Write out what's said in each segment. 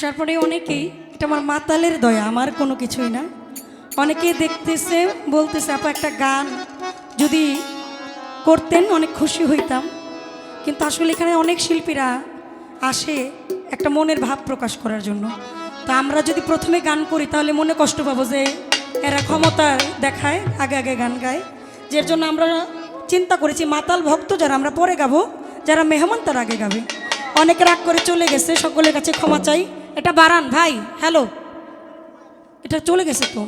আসার পরে অনেকেই, এটা আমার মাতালের দয়া, আমার কোনো কিছুই না। অনেকেই দেখতেছে, বলতেছে, আপা, একটা গান, যদি করতেন অনেক খুশি হইতাম। কিন্তু আসলে এখানে অনেক শিল্পীরা আসে একটা মনের ভাব প্রকাশ করার জন্য। তা আমরা যদি প্রথমে গান করি, তাহলে মনে কষ্ট পাবো যে এরা ক্ষমতা দেখায়, আগে আগে গান গায়। যার জন্য আমরা চিন্তা করেছি, মাতাল ভক্ত যারা, আমরা পরে গাবো, যারা মেহমান তারা আগে গাবে। অনেক রাগ করে চলে গেছে, সকলের কাছে ক্ষমা চাই। এটা বাড়ান ভাই, হ্যালো। এটা চলে গেছে তো।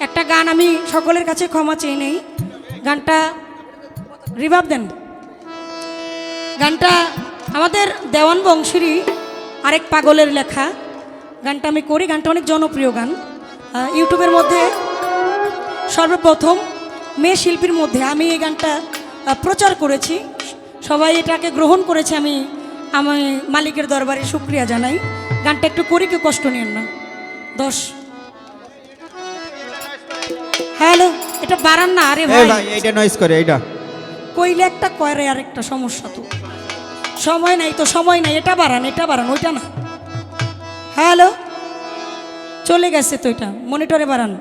একটা গান আমি সকলের কাছে ক্ষমা চেয়ে নেই। গানটা রিভাব দেন। গানটা আমাদের দেওয়ান বংশীরই আরেক পাগলের লেখা। গানটা আমি করি, গানটা অনেক জনপ্রিয় গান। ইউটিউবের মধ্যে সর্বপ্রথম মেয়ে শিল্পীর মধ্যে আমি এই গানটা প্রচার করেছি। সবাই এটাকে গ্রহণ করেছে আমি আমি মালিকের দরবারে শুক্রিয়া জানাই। গানটা একটু করি কেউ কষ্ট নিয়েন না। দশ। হ্যালো এটা বাড়ান না আরে ভাই। এইটা নয়েজ করে এইটা। কইলে একটা কয়রে আর একটা সমস্যা তো। সময় নাই তো সময় নাই। এটা বাড়ান এটা বাড়ান ওইটা না। হ্যালো চলে গেছে তো এটা মনিটরে বাড়ান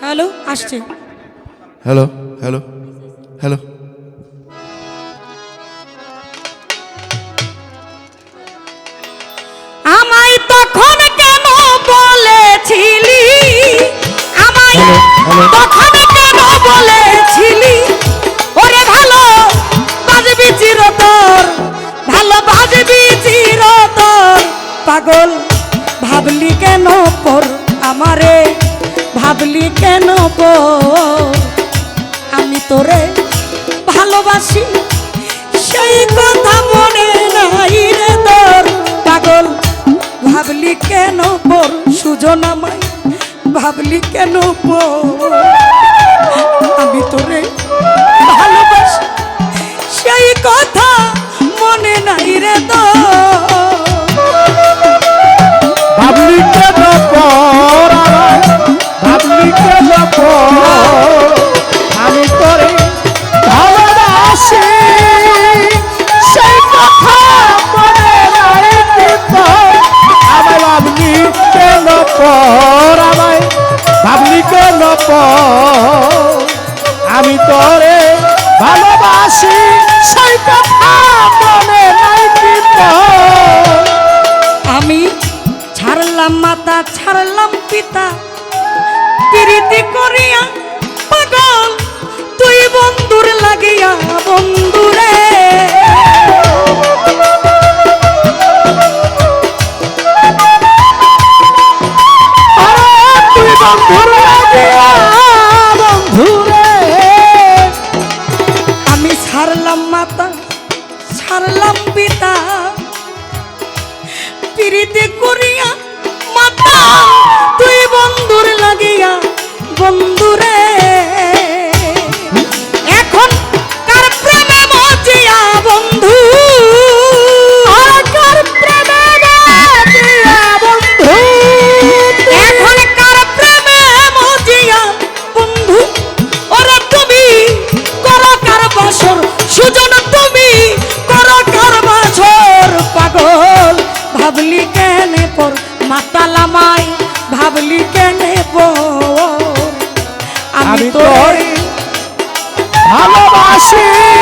হ্যালো আসছে। Hello hello hello. তখন কেন বলেছিলি? ভালো, বাজবি চিরতর, ভালো বাজবি চিরতর। পাগল, ভাবলি কেন পর আমারে? ভাবলি কেন পর? আমি তোরে ভালোবাসি, সেই কথা মনে নাই রে তোর। পাগল, ভাবলি কেন পর? সুজন আমায় ভাবলি কেন আমি তোরে ভালোবাসি। সেই কথা মনে নাই রে তো ভাবলি কেন তোরে ভালোবাসি, সেই কথা মনে নাই আমি ছাড়লাম মাতা, ছাড়লাম পিতা। প্রীতি করিয়া পাগল, তুই বন্ধুর লাগিয়া বন্ধুরে। তুই বন্ধুর লাগিয়া করিয়া মাতা তুই বন্ধুর লাগিয়া বন্ধুরে ভালোবাসি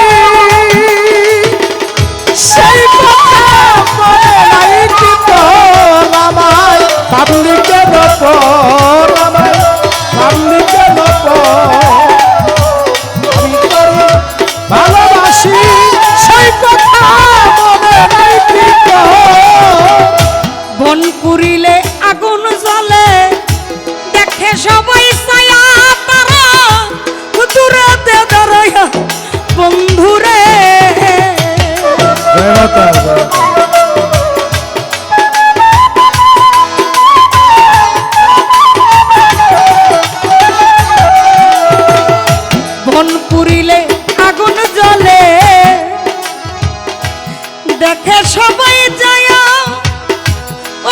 দেখে সবাই যায়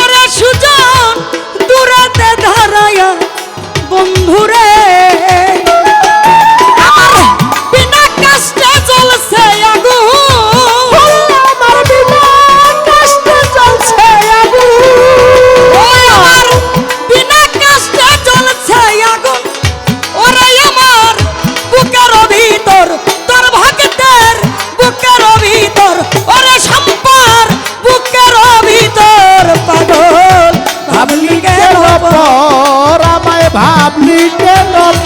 ওরা সুজন দূরাতে ধারায়া। বন্ধু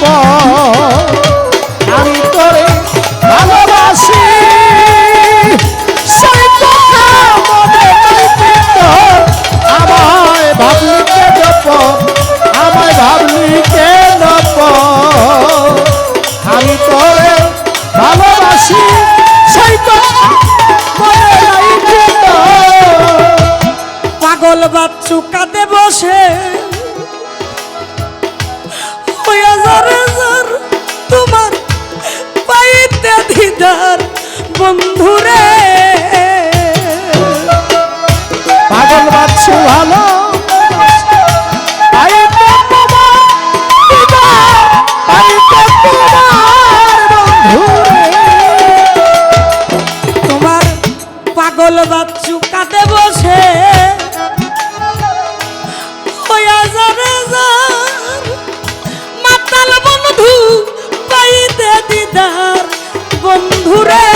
Oh. দিদার বন্ধুরে পাগল বাচ্চু ভালো। তোমার পাগল বাচ্চু কাতে বসে। বন্ধুরে